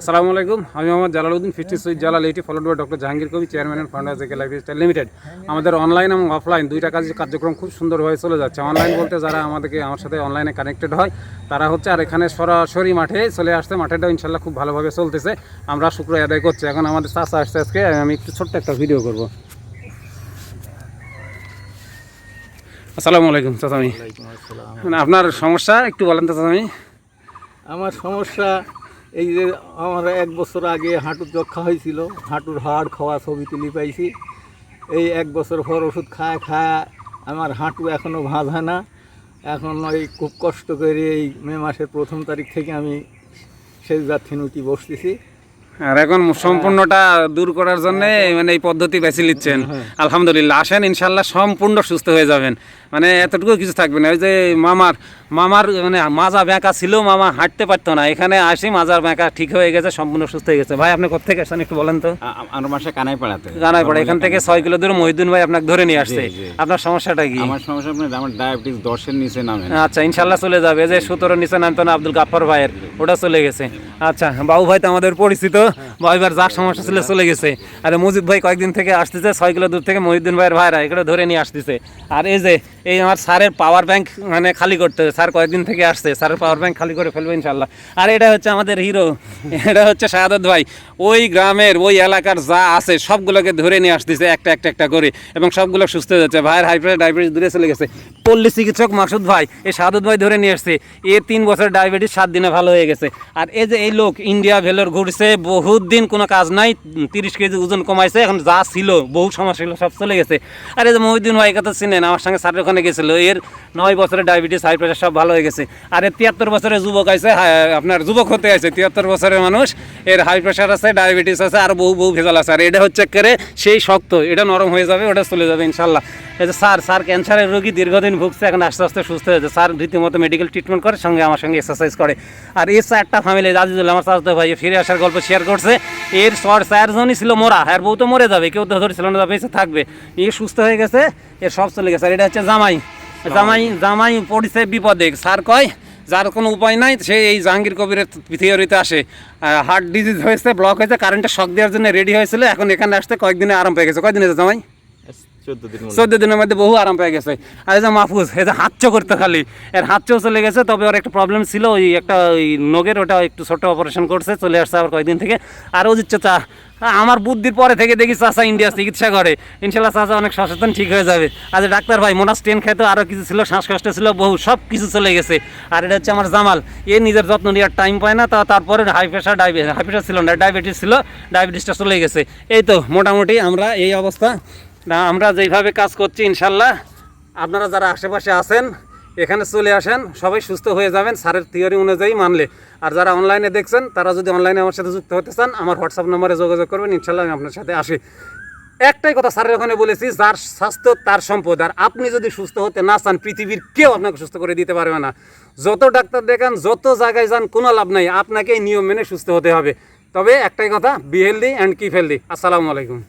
আসসালামু আলাইকুম আমি Mohammad Jalaluddin fifty sweet Jalal eighty followed by doctor Jahangir কবি chairman and founder JK lifestyle limited আমাদের অনলাইন এবং অফলাইন দুইটা কাজ কার্যক্রম খুব সুন্দরভাবে চলে যাচ্ছে। অনলাইন বলতে যারা আমাদেরকে আমার সাথে অনলাইনে কানেক্টেড হয় তারা হচ্ছে আর এখানে সরাসরি মাঠে চলে আসছে। মাঠেটাও ইনশাল্লাহ খুব ভালোভাবে চলতেছে। আমরা শুক্র আদায় করছি। এখন আমাদের চাষা আসছে আজকে আমি একটু ছোট্ট একটা ভিডিও করব। আসসালামু আলাইকুম চাচামি মানে আপনার সমস্যা একটু বলেন তো চাচামি আমার সমস্যা এই যে আমার এক বছর আগে হাঁটুর যক্ষা হয়েছিল, হাঁটুর হাড় খাওয়া ছবি তুলি পাইছি। এই এক বছর পর ওষুধ খায় খায় আমার হাঁটু এখনও ভাঁজ না। এখন ওই খুব কষ্ট করে এই মে মাসের প্রথম তারিখ থেকে আমি সেই যাত্রী জাথিনুটি বসতেছি। আর এখন সম্পূর্ণটা দূর করার জন্য মানে এই পদ্ধতি বেছে নিচ্ছেন। আলহামদুলিল্লাহ আসেন ইনশাল্লাহ সম্পূর্ণ সুস্থ হয়ে যাবেন। মানে এতটুকু কিছু থাকবে না। ওই যে মামার মামার মানে মাজা ব্যাঁকা ছিল মামা হাঁটতে পারতো না। এখানে আসি মাজার ব্যাঁকা ঠিক হয়ে গেছে সম্পূর্ণ সুস্থ হয়ে গেছে। ভাই আপনি কোথেকে আসছেন একটু বলেন তো? আমার মাসে কানাই পাড়াতে জানাই পড়ে এখান থেকে ছয় কিলো দূরে। মহিদুন ভাই আপনাকে ধরে নিয়ে আসছে। আপনার সমস্যাটা কি? আমার সমস্যা আপনার আমার ডায়াবেটিস দশের নিচে নামে আচ্ছা ইনশাল্লাহ চলে যাবে। যে সতেরো নিচে নামতো না আব্দুল গাফর ভাইয়ের ওটা চলে গেছে। আচ্ছা বাবু ভাই তো আমাদের পরিচিত। ভাইবার যার সমস্যা ছিল চলে গেছে। আর মুজিব ভাই কয়েকদিন থেকে আসতেছে, ছয় কিলো দূর থেকে মহিউদ্দিন ভাইয়ের ভাইরা এগুলো ধরে নিয়ে আসতেছে। আর এই যে, এই আমার স্যারের পাওয়ার ব্যাংক মানে খালি করতে, স্যার কয়েকদিন থেকে আসছে, স্যারের পাওয়ার ব্যাংক খালি করে ফেলবে ইনশাল্লাহ আর এটা হচ্ছে আমাদের হিরো এটা হচ্ছে শাহাদত ভাই। ওই গ্রামের, ওই এলাকার যা আছে, সবগুলোকে ধরে নিয়ে আসতেছে একটা একটা একটা করে। এবং সবগুলো সুস্থ হয়ে যাচ্ছে। ভাইয়ের হাই প্রেশার ডায়াবেটিস দূরে চলে গেছে। পল্লী চিকিৎসক মাসুদ ভাই, এই শাহাদত ভাই ধরে নিয়ে আসছে। এ তিন বছর ডায়াবেটিস সাত দিনে ভালো হয়ে গেছে। আর এই যে এই লোক ইন্ডিয়া ভেলোর ঘুরছে বহুত দিন কোনো কাজ নাই, তিরিশ কেজি ওজন কমাইছে, এখন যা ছিল, বহু সমস্যা ছিল, সব চলে গেছে। আর এই যে মহিউদ্দিন ভাই কথা চিনেন, আমার সঙ্গে স্যারের ওখানে গেছিল, এর নয় বছরের ডায়াবেটিস হাই প্রেশার সব ভালো হয়ে গেছে। আর এর তিয়াত্তর বছরের যুবক আছে হা- আপনার যুবক হতে আছে তিয়াত্তর বছরের মানুষ, এর হাই প্রেশার আছে ডায়াবেটিস আছে, আর বহু বহু ভেজাল আছে। আর এটা হচ্ছে করে সেই শক্ত, এটা নরম হয়ে যাবে, ওটা চলে যাবে ইনশাল্লাহ এই যে স্যার স্যার ক্যান্সারের রোগী দীর্ঘদিন ভুগছে, এখন আস্তে আস্তে সুস্থ হয়েছে স্যার রীতিমতো মেডিকেল ট্রিটমেন্ট করে, সঙ্গে আমার সঙ্গে এক্সারসাইজ করে। আর এই চারটা ফ্যামিলি আজিজুল, আমার চাচাতো ভাই, ফিরে আসার গল্প শেয়ার করছে। এর সর চারজনই ছিল মোরা। আর বউ তো মরে যাবে কেউ তো ধরেছিল না বেঁচে থাকবে। এ সুস্থ হয়ে গেছে এর সব চলে গেছে। আর এটা হচ্ছে জামাই। জামাই জামাই পড়ছে বিপদে। স্যার কয় যার কোনো উপায় নাই সে এই জাহাঙ্গীর কবিরের থিওরিতে আসে। হার্ট ডিজিজ হয়েছে ব্লক হয়েছে কারেন্টের শখ দেওয়ার জন্য রেডি হয়েছিল এখন এখানে আসতে কয়েকদিনে আরাম পেয়ে গেছে। কয়েকদিন জামাই? চোদ্দ দিনের মধ্যে। বহু আরাম পেয়ে গেছে। আর এই যে মাহফুজ, এই যে হাতচো করতে খালি। এর হাতচো চলে গেছে, তবে ওর একটা প্রবলেম ছিল, ওই একটা ওই নগের ওটা একটু ছোট অপারেশন করছে, চলে আসছে আবার কয়েকদিন থেকে। আর অজিত চা আমার বুদ্ধির পরে থেকে দেখি চাচা ইন্ডিয়া চিকিৎসা করে। ইনশাল্লাহ চাচা অনেক সচেতন, ঠিক হয়ে যাবে। আজ ডাক্তার ভাই, মোনাস টেন খেতে আরও কিছু ছিল, শ্বাসকষ্ট ছিল, বহু, সব কিছু চলে গেছে। আর এটা হচ্ছে আমার জামাল। এ নিজের যত্ন নেওয়ার টাইম পায় না, তা তারপরে high pressure diabetes high pressure ছিল না ডায়াবেটিস ছিল ডায়াবেটিসটা চলে গেছে। এই তো, মোটামুটি আমরা এই অবস্থা না, আমরা যেইভাবে কাজ করছি, ইনশাল্লাহ আপনারা যারা আশেপাশে আছেন, এখানে চলে আসেন, সবাই সুস্থ হয়ে যাবেন, স্যারের থিওরি অনুযায়ী মানলে। আর যারা অনলাইনে দেখছেন, তারা যদি অনলাইনে আমার সাথে যুক্ত হতে চান, আমার হোয়াটসঅ্যাপ নম্বরে যোগাযোগ করবেন, ইনশাল্লাহ আমি আপনার সাথে আসি। একটাই কথা স্যারের ওখানে বলেছি, যার স্বাস্থ্য, তার সম্পদ। আর আপনি যদি সুস্থ হতে না চান, পৃথিবীর কেউ আপনাকে সুস্থ করে দিতে পারবে না। যত ডাক্তার দেখান, যত জায়গায় যান, কোনো লাভ নাই। আপনাকে নিয়ম মেনে সুস্থ হতে হবে। তবে একটাই কথা be healthy and keep healthy আসসালামু আলাইকুম।